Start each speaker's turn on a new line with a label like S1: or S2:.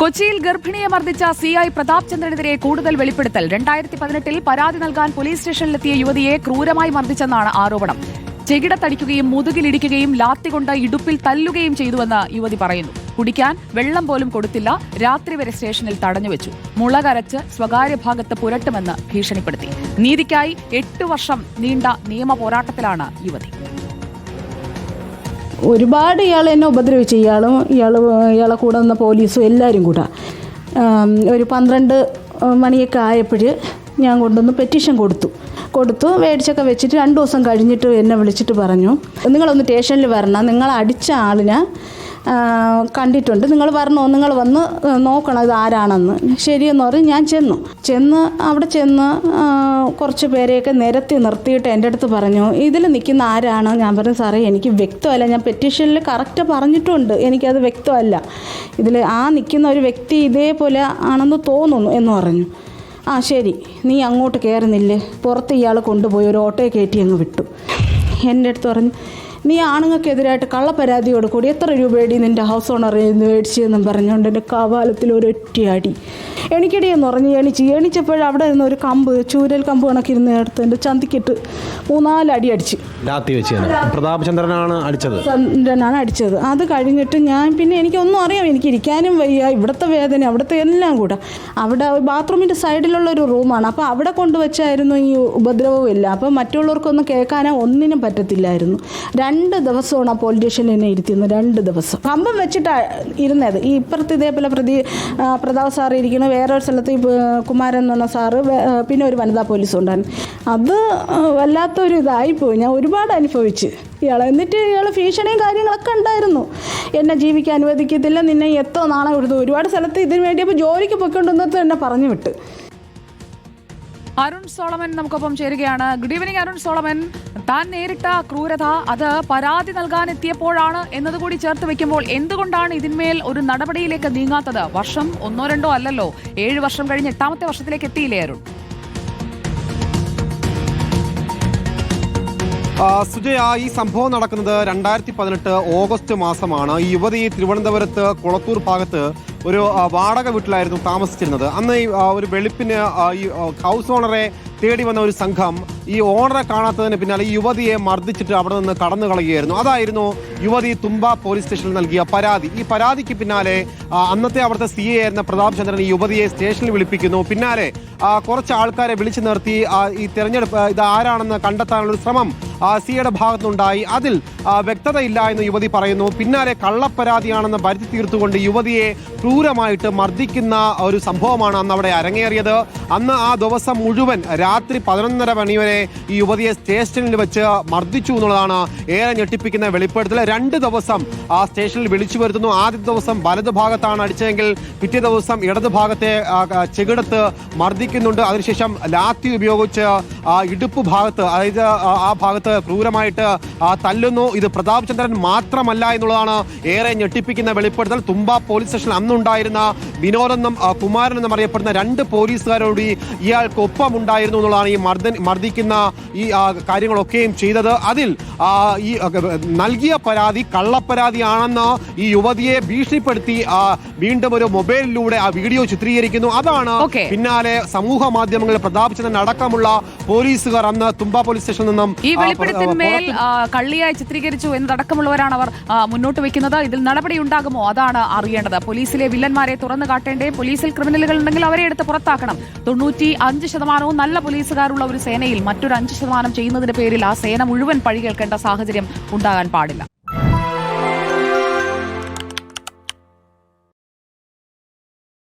S1: കൊച്ചിയിൽ ഗർഭിണിയെ മർദ്ദിച്ച C I Pratap ചന്ദ്രനെതിരെ കൂടുതൽ വെളിപ്പെടുത്തൽ. രണ്ടായിരത്തി പതിനെട്ടിൽ പരാതി നൽകാൻ പോലീസ് സ്റ്റേഷനിലെത്തിയ യുവതിയെ ക്രൂരമായി മർദ്ദിച്ചെന്നാണ് ആരോപണം. ചെകിടത്തടിക്കുകയും മുതുകിലിടിക്കുകയും ലാത്തി കൊണ്ട് ഇടുപ്പിൽ തല്ലുകയും ചെയ്തുവെന്ന് യുവതി പറയുന്നു. കുടിക്കാൻ വെള്ളം പോലും കൊടുത്തില്ല രാത്രി വരെ സ്റ്റേഷനിൽ തടഞ്ഞുവെച്ചു മുളകരച്ച് സ്വകാര്യ ഭാഗത്ത് പുരട്ടുമെന്ന് ഭീഷണിപ്പെടുത്തി. നീതിക്കായി എട്ട് വർഷം നീണ്ട നിയമ പോരാട്ടത്തിലാണ് യുവതി.
S2: ഒരുപാട് ഇയാൾ എന്നെ ഉപദ്രവിച്ചു. ഇയാളും ഇയാൾ ഇയാളെ കൂടെ നിന്ന പോലീസും എല്ലാവരും കൂടെ. ഒരു പന്ത്രണ്ട് മണിയൊക്കെ ആയപ്പോൾ ഞാൻ കൊണ്ടുവന്ന് പെറ്റീഷൻ കൊടുത്തു. കൊടുത്തു മേടിച്ചൊക്കെ വെച്ചിട്ട് രണ്ട് ദിവസം കഴിഞ്ഞിട്ട് എന്നെ വിളിച്ചിട്ട് പറഞ്ഞു നിങ്ങളൊന്ന് സ്റ്റേഷനിൽ വരണം. നിങ്ങൾ അടിച്ച ആളിനെ കണ്ടിട്ടുണ്ട്. നിങ്ങൾ വരണോ? നിങ്ങൾ വന്ന് നോക്കണം ഇത് ആരാണെന്ന്. ശരിയെന്ന് പറഞ്ഞ് ഞാൻ ചെന്നു. ചെന്ന് അവിടെ ചെന്ന് കുറച്ച് പേരെയൊക്കെ നിരത്തി നിർത്തിയിട്ട് എന്റെ അടുത്ത് പറഞ്ഞു ഇതിൽ നിൽക്കുന്ന ആരാണ്? ഞാൻ പറഞ്ഞു സാറേ എനിക്ക് വ്യക്തമല്ല. ഞാൻ പെറ്റീഷനിൽ കറക്റ്റ് പറഞ്ഞിട്ടുണ്ട്. എനിക്കത് വ്യക്തമല്ല. ഇതിൽ ആ നിൽക്കുന്ന ഒരു വ്യക്തി ഇതേപോലെ ആണെന്ന് തോന്നുന്നു എന്ന് പറഞ്ഞു. ആ ശരി. നീ അങ്ങോട്ട് കയറുന്നില്ലേ? പുറത്ത് ഇയാൾ കൊണ്ടുപോയി ഒരു ഓട്ടോയെ കയറ്റി അങ്ങ് വിട്ടു. എന്റെ അടുത്ത് പറഞ്ഞു നീ ആണുങ്ങൾക്കെതിരായിട്ട് കള്ളപ്പരാതിയോട് കൂടി എത്ര രൂപയടി നിന്റെ ഹൗസ് ഓണർ മേടിച്ചതെന്നും പറഞ്ഞുകൊണ്ട് എന്റെ കവാലത്തിൽ ഒരു എണിക്കടി എന്ന് പറഞ്ഞ് എണിച്ച് എണിച്ചപ്പോൾ അവിടെ നിന്ന് ഒരു കമ്പ് ചൂരൽ കമ്പ് കണക്കിരുന്ന് എടുത്ത് എന്റെ ചന്തിക്കിട്ട് മൂന്നാൽ അടി അടിച്ച്.
S3: ലാത്തി വെച്ചാണ് പ്രതാപ് ചന്ദ്രനാണ് അടിച്ചത്.
S2: ചന്ദ്രനാണ് അടിച്ചത്. അത് കഴിഞ്ഞിട്ട് ഞാൻ പിന്നെ എനിക്കൊന്നും അറിയാം. എനിക്ക് ഇരിക്കാനും വയ്യ. ഇവിടുത്തെ വേദന അവിടുത്തെ എല്ലാം കൂടെ. അവിടെ ബാത്റൂമിന്റെ സൈഡിലുള്ള ഒരു റൂമാണ്. അപ്പോൾ അവിടെ കൊണ്ടുവച്ചായിരുന്നു ഈ ഉപദ്രവവും ഇല്ല അപ്പോൾ മറ്റുള്ളവർക്കൊന്നും കേൾക്കാനോ ഒന്നിനും പറ്റത്തില്ലായിരുന്നു. രണ്ട് ദിവസമാണ് ആ പോലീസ് സ്റ്റേഷനിൽ എന്നെ ഇരുത്തിയിരുന്നത്. രണ്ട് ദിവസം. കമ്പം വെച്ചിട്ടാണ് ഇരുന്നത്. ഈ ഇപ്പുറത്ത് ഇതേപോലെ പ്രതി പ്രതാപ് സാർ ഇരിക്കുന്നു. ഒരു സ്ഥലത്ത് കുമാരൻ എന്ന് പറഞ്ഞ സാറ് പിന്നെ ഒരു വനിതാ പോലീസ് ഉണ്ടായിരുന്നു അത് വല്ലാത്തൊരു ഇതായിപ്പോയി ഞാൻ ഒരുപാട് അനുഭവിച്ച് ഇയാൾ എന്നിട്ട് ഇയാൾ ഭീഷണിയും കാര്യങ്ങളൊക്കെ ഉണ്ടായിരുന്നു. എന്നെ ജീവിക്കാൻ അനുവദിക്കത്തില്ല. നിന്നെ എത്ര നാളെ കൊടുത്തു ഒരുപാട് സ്ഥലത്ത് ഇതിന് വേണ്ടിയപ്പോൾ ജോലിക്ക് പൊയ്ക്കൊണ്ടുവന്നിട്ട് എന്നെ പറഞ്ഞു വിട്ട്.
S1: അരുൺ സോളമൻ നമുക്കൊപ്പം ചേരുകയാണ്. Good evening Arun Solomon. താൻ നേരിട്ട ക്രൂരത അത് പരാതി നൽകാൻ എത്തിയപ്പോഴാണ് എന്നതുകൂടി ചേർത്ത് വെക്കുമ്പോൾ എന്തുകൊണ്ടാണ് ഇതിന്മേൽ ഒരു നടപടിയിലേക്ക് നീങ്ങാത്തത്? വർഷം ഒന്നോ രണ്ടോ അല്ലല്ലോ. ഏഴ് വർഷം കഴിഞ്ഞ് എട്ടാമത്തെ വർഷത്തിലേക്ക് എത്തിയില്ലേ അരുൺ?
S3: സുജയ ഈ സംഭവം നടക്കുന്നത് രണ്ടായിരത്തി പതിനെട്ട് ഓഗസ്റ്റ് മാസമാണ്. ഈ യുവതി തിരുവനന്തപുരത്ത് കുളത്തൂർ ഭാഗത്ത് ഒരു വാടക വീട്ടിലായിരുന്നു താമസിച്ചിരുന്നത്. അന്ന് ഈ ഒരു വെളുപ്പിന് ഈ ഹൗസ് ഓണറെ തേടി വന്ന ഒരു സംഘം ഈ ഓണറെ കാണാത്തതിന് പിന്നാലെ ഈ യുവതിയെ മർദ്ദിച്ചിട്ട് അവിടെ നിന്ന് കടന്നു കളയുകയായിരുന്നു. അതായിരുന്നു യുവതി തുമ്പ പോലീസ് സ്റ്റേഷനിൽ നൽകിയ പരാതി. ഈ പരാതിക്ക് പിന്നാലെ അന്നത്തെ അവിടുത്തെ സി എ ആയിരുന്ന പ്രതാപ് ചന്ദ്രൻ ഈ യുവതിയെ സ്റ്റേഷനിൽ വിളിപ്പിക്കുന്നു. പിന്നാലെ കുറച്ച് ആൾക്കാരെ വിളിച്ചു നിർത്തി ഈ തെരഞ്ഞെടുപ്പ് ഇത് ആരാണെന്ന് കണ്ടെത്താനുള്ള ഒരു ശ്രമം സിയുടെ ഭാഗത്തുനിന്നുണ്ടായി. അതിൽ വ്യക്തതയില്ല എന്ന് യുവതി പറയുന്നു. പിന്നാലെ കള്ളപ്പരാതിയാണെന്ന് വരുത്തി തീർത്തുകൊണ്ട് യുവതിയെ ക്രൂരമായിട്ട് മർദ്ദിക്കുന്ന ഒരു സംഭവമാണ് അന്ന് അവിടെ അരങ്ങേറിയത്. അന്ന് ആ ദിവസം മുഴുവൻ രാത്രി പതിനൊന്നര മണി വരെ ഈ യുവതിയെ സ്റ്റേഷനിൽ വെച്ച് മർദ്ദിച്ചു എന്നുള്ളതാണ് ഏറെ ഞെട്ടിപ്പിക്കുന്ന വെളിപ്പെടുത്തൽ. രണ്ട് ദിവസം ആ സ്റ്റേഷനിൽ വിളിച്ചു വരുത്തുന്നു. ആദ്യ ദിവസം വലതു ഭാഗത്താണ് അടിച്ചതെങ്കിൽ പിറ്റേ ദിവസം ഇടതു ഭാഗത്തെ ആ, ആ, ചെകിടത്ത് മർദ്ദിക്കുന്നുണ്ട്. അതിനുശേഷം ലാത്തി ഉപയോഗിച്ച് ഇടുപ്പ് ഭാഗത്ത് അതായത് ആ ഭാഗത്ത് ക്രൂരമായിട്ട് തല്ലുന്നു. ഇത് പ്രതാപ് ചന്ദ്രൻ മാത്രമല്ല എന്നുള്ളതാണ് ഏറെ ഞെട്ടിപ്പിക്കുന്ന വെളിപ്പെടുത്തൽ. തുമ്പ പോലീസ് സ്റ്റേഷനിൽ അന്നുണ്ടായിരുന്ന വിനോദെന്നും കുമാരൻ എന്നും അറിയപ്പെടുന്ന രണ്ട് പോലീസുകാരോടി ഇയാൾക്ക് ഒപ്പം ഉണ്ടായിരുന്നു എന്നുള്ളതാണ് ഈ മർദ്ദൻ മർദ്ദിക്കുന്ന ഈ കാര്യങ്ങളൊക്കെയും ചെയ്തത്. അതിൽ ഈ നൽകിയ പരാതി കള്ളപ്പരാതിയാണെന്ന് ഈ യുവതിയെ ഭീഷണിപ്പെടുത്തി വീണ്ടും ഒരു മൊബൈലിലൂടെ ആ വീഡിയോ ചിത്രീകരിക്കുന്നു. അതാണ് പിന്നാലെ സമൂഹ മാധ്യമങ്ങളിൽ പ്രതാപ് ചന്ദ്രൻ അടക്കമുള്ള പോലീസുകാർ അന്ന് തുമ്പ പോലീസ് സ്റ്റേഷനിൽ നിന്നും
S1: ഈ വെളിപ്പെടുത്തിന്മേൽ കള്ളിയായി ചിത്രീകരിച്ചു എന്നതടക്കമുള്ളവരാണ് അവർ മുന്നോട്ട് വെക്കുന്നത് ഇതിൽ നടപടി ഉണ്ടാകുമോ? അതാണ് അറിയേണ്ടത്. പോലീസിലെ വില്ലന്മാരെ തുറന്നു കാട്ടേണ്ടേ? പോലീസിൽ ക്രിമിനലുകൾ ഉണ്ടെങ്കിൽ അവരെ എടുത്ത് പുറത്താക്കണം. തൊണ്ണൂറ്റി അഞ്ച് ശതമാനവും നല്ല പോലീസുകാരുള്ള ഒരു സേനയിൽ മറ്റൊരു അഞ്ച് ശതമാനം ചെയ്യുന്നതിന്റെ പേരിൽ ആ സേന മുഴുവൻ പഴി കേൾക്കേണ്ട സാഹചര്യം ഉണ്ടാകാൻ പാടില്ല.